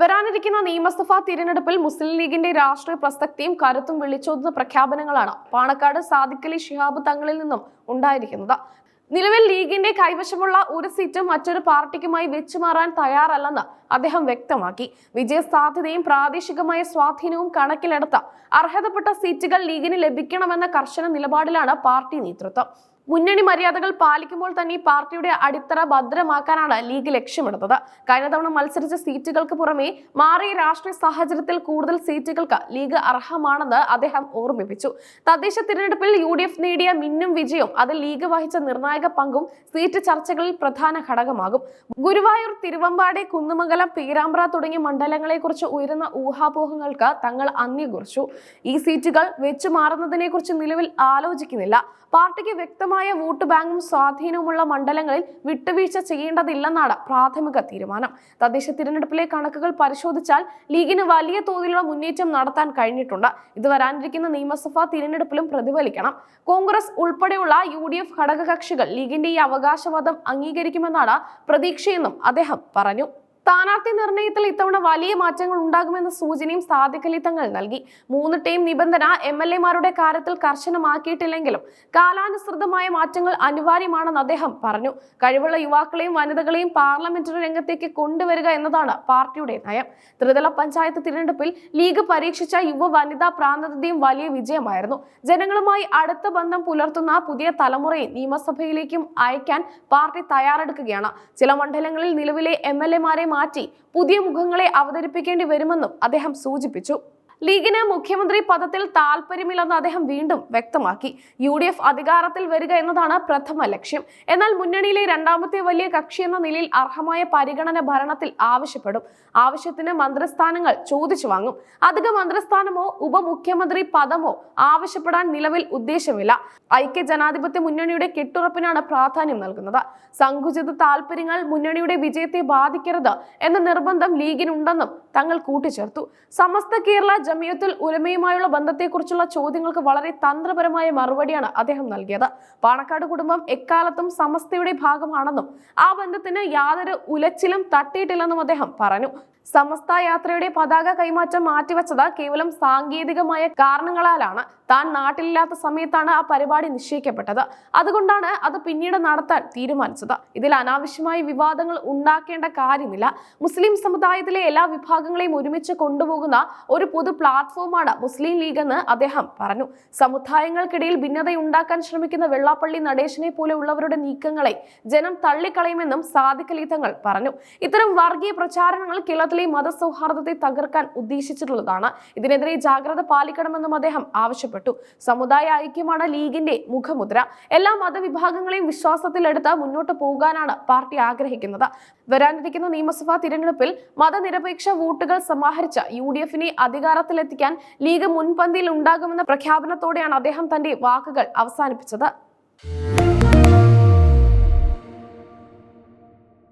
വരാനിരിക്കുന്ന നിയമസഭാ തിരഞ്ഞെടുപ്പിൽ മുസ്ലിം ലീഗിന്റെ രാഷ്ട്രീയ പ്രസക്തിയും കരുത്തും വിളിച്ചോതുന്ന പ്രഖ്യാപനങ്ങളാണ് പാണക്കാട് സാദിഖലി ശിഹാബ് തങ്ങളിൽ നിന്നും ഉണ്ടായിരിക്കുന്നത്. നിലവിൽ ലീഗിന്റെ കൈവശമുള്ള ഒരു സീറ്റ് മറ്റൊരു പാർട്ടിക്കുമായി വെച്ചുമാറാൻ തയ്യാറല്ലെന്ന് അദ്ദേഹം വ്യക്തമാക്കി. വിജയ സാധ്യതയും പ്രാദേശികമായ സ്വാധീനവും കണക്കിലെടുത്ത അർഹതപ്പെട്ട സീറ്റുകൾ ലീഗിന് ലഭിക്കണമെന്ന കർശന നിലപാടിലാണ് പാർട്ടി നേതൃത്വം. മുന്നണി മര്യാദകൾ പാലിക്കുമ്പോൾ തന്നെ പാർട്ടിയുടെ അടിത്തറ ഭദ്രമാക്കാനാണ് ലീഗ് ലക്ഷ്യമിടുന്നത്. കഴിഞ്ഞ തവണ മത്സരിച്ച സീറ്റുകൾക്ക് പുറമെ മാറിയ രാഷ്ട്രീയ സാഹചര്യത്തിൽ കൂടുതൽ സീറ്റുകൾക്ക് ലീഗ് അർഹമാണെന്ന് അദ്ദേഹം ഓർമ്മിപ്പിച്ചു. തദ്ദേശ തിരഞ്ഞെടുപ്പിൽ യു നേടിയ മിന്നും വിജയവും അത് ലീഗ് വഹിച്ച നിർണായക പങ്കും സീറ്റ് ചർച്ചകളിൽ പ്രധാന ഘടകമാകും. ഗുരുവായൂർ തിരുവമ്പാടി കുന്നുമംഗലം പീരാമ്പ്ര തുടങ്ങിയ മണ്ഡലങ്ങളെക്കുറിച്ച് ഉയരുന്ന ഊഹാപോഹങ്ങൾക്ക് തങ്ങൾ അന്യകുറിച്ചു ഈ സീറ്റുകൾ വെച്ചു മാറുന്നതിനെക്കുറിച്ച് നിലവിൽ ആലോചിക്കുന്നില്ല. പാർട്ടിക്ക് വ്യക്തമായ വോട്ട് ബാങ്കും സ്വാധീനവുമുള്ള മണ്ഡലങ്ങളിൽ വിട്ടുവീഴ്ച ചെയ്യേണ്ടതില്ലെന്നാണ് പ്രാഥമിക തീരുമാനം. തദ്ദേശ തിരഞ്ഞെടുപ്പിലെ കണക്കുകൾ പരിശോധിച്ചാൽ ലീഗിന് വലിയ തോതിലുള്ള മുന്നേറ്റം നടത്താൻ കഴിഞ്ഞിട്ടുണ്ട്. ഇത് വരാനിരിക്കുന്ന നിയമസഭാ തിരഞ്ഞെടുപ്പിലും പ്രതിഫലിക്കണം. കോൺഗ്രസ് ഉൾപ്പെടെയുള്ള യു ഡി എഫ് ഘടകകക്ഷികൾ ലീഗിന്റെ ഈ അവകാശവാദം അംഗീകരിക്കുമെന്നാണ് പ്രതീക്ഷയെന്നും അദ്ദേഹം പറഞ്ഞു. സ്ഥാനാർത്ഥി നിർണയത്തിൽ ഇത്തവണ വലിയ മാറ്റങ്ങൾ ഉണ്ടാകുമെന്ന സൂചനയും സാദിഖലി നൽകി. മൂന്ന് ടീം നിബന്ധന എം എൽ എമാരുടെ കാര്യത്തിൽ കർശനമാക്കിയിട്ടില്ലെങ്കിലും കാലാനുസൃതമായ മാറ്റങ്ങൾ അനിവാര്യമാണെന്ന് അദ്ദേഹം പറഞ്ഞു. കഴിവുള്ള യുവാക്കളെയും വനിതകളെയും പാർലമെന്ററി രംഗത്തേക്ക് കൊണ്ടുവരിക എന്നതാണ് പാർട്ടിയുടെ നയം. ത്രിതല പഞ്ചായത്ത് തിരഞ്ഞെടുപ്പിൽ ലീഗ് പരീക്ഷിച്ച യുവ വനിതാ പ്രാന്തതയും വലിയ വിജയമായിരുന്നു. ജനങ്ങളുമായി അടുത്ത ബന്ധം പുലർത്തുന്ന പുതിയ തലമുറയെ നിയമസഭയിലേക്കും അയക്കാൻ പാർട്ടി തയ്യാറെടുക്കുകയാണ്. ചില മണ്ഡലങ്ങളിൽ നിലവിലെ എം എൽ എമാരെ മാറ്റി പുതിയ മുഖങ്ങളെ അവതരിപ്പിക്കേണ്ടി വരുമെന്നും അദ്ദേഹം സൂചിപ്പിച്ചു. ലീഗിന് മുഖ്യമന്ത്രി പദത്തിൽ താല്പര്യമില്ലെന്ന് അദ്ദേഹം വീണ്ടും വ്യക്തമാക്കി. യു ഡി എഫ് അധികാരത്തിൽ വരിക എന്നതാണ് പ്രഥമ ലക്ഷ്യം. എന്നാൽ മുന്നണിയിലെ രണ്ടാമത്തെ വലിയ കക്ഷി എന്ന നിലയിൽ അർഹമായ പരിഗണന ഭരണത്തിൽ ആവശ്യപ്പെടും. ആവശ്യത്തിന് മന്ത്രിസ്ഥാനങ്ങൾ ചോദിച്ചു വാങ്ങും. അധിക മന്ത്രിസ്ഥാനമോ ഉപമുഖ്യമന്ത്രി പദമോ ആവശ്യപ്പെടാൻ നിലവിൽ ഉദ്ദേശമില്ല. ഐക്യ ജനാധിപത്യ മുന്നണിയുടെ കെട്ടുറപ്പിനാണ് പ്രാധാന്യം നൽകുന്നത്. സങ്കുചിത താല്പര്യങ്ങൾ മുന്നണിയുടെ വിജയത്തെ ബാധിക്കരുത് എന്ന നിർബന്ധം ലീഗിനുണ്ടെന്നും തങ്ങൾ കൂട്ടിച്ചേർത്തു. സമസ്ത കേരള ജമിയത്തുൽ ഉലമയുമായുള്ള ബന്ധത്തെക്കുറിച്ചുള്ള ചോദ്യങ്ങൾക്ക് വളരെ തന്ത്രപരമായ മറുപടിയാണ് അദ്ദേഹം നൽകിയത്. പാണക്കാട് കുടുംബം എക്കാലത്തും സമസ്തയുടെ ഭാഗമാണെന്നും ആ ബന്ധത്തിന് യാതൊരു ഉലച്ചിലും തട്ടിയിട്ടില്ലെന്നും അദ്ദേഹം പറഞ്ഞു. സമസ്ത യാത്രയുടെ പതാക കൈമാറ്റം മാറ്റിവെച്ചത് കേവലം സാങ്കേതികമായ കാരണങ്ങളാലാണ്. താൻ നാട്ടിലില്ലാത്ത സമയത്താണ് ആ പരിപാടി നിശ്ചയിക്കപ്പെട്ടത്. അതുകൊണ്ടാണ് അത് പിന്നീട് നടത്താൻ തീരുമാനിച്ചത്. ഇതിൽ അനാവശ്യമായ വിവാദങ്ങൾ ഉണ്ടാക്കേണ്ട കാര്യമില്ല. മുസ്ലിം സമുദായത്തിലെ എല്ലാ വിഭാഗങ്ങളെയും ഒരുമിച്ച് കൊണ്ടുപോകുന്ന ഒരു പൊതു പ്ലാറ്റ്ഫോമാണ് മുസ്ലിം ലീഗ് എന്ന് അദ്ദേഹം പറഞ്ഞു. സമുദായങ്ങൾക്കിടയിൽ ഭിന്നതയുണ്ടാക്കാൻ ശ്രമിക്കുന്ന വെള്ളാപ്പള്ളി നടേശനെ പോലെ ഉള്ളവരുടെ നീക്കങ്ങളെ ജനം തള്ളിക്കളയുമെന്നും സാദിഖലി തങ്ങൾ പറഞ്ഞു. ഇത്തരം വർഗീയ പ്രചാരണങ്ങൾ കേരളത്തിലെ മതസൗഹാർദ്ദത്തെ തകർക്കാൻ ഉദ്ദേശിച്ചിട്ടുള്ളതാണ്. ഇതിനെതിരെ ജാഗ്രത പാലിക്കണമെന്നും അദ്ദേഹം ആവശ്യപ്പെട്ടു സമുദായ ഐക്യമാണ് ലീഗിന്റെ മുഖമുദ്ര. എല്ലാ മതവിഭാഗങ്ങളെയും വിശ്വാസത്തിലെടുത്ത് മുന്നോട്ട് പോകാനാണ് പാർട്ടി ആഗ്രഹിക്കുന്നത്. വരാനിരിക്കുന്ന നിയമസഭാ തിരഞ്ഞെടുപ്പിൽ മതനിരപേക്ഷ വോട്ടുകൾ സമാഹരിച്ച യു ഡി എഫിനെ അധികാരത്തിലെത്തിക്കാൻ ലീഗ് മുൻപന്തിയിൽ ഉണ്ടാകുമെന്ന പ്രഖ്യാപനത്തോടെയാണ് അദ്ദേഹം തന്റെ വാക്കുകൾ അവസാനിപ്പിച്ചത്.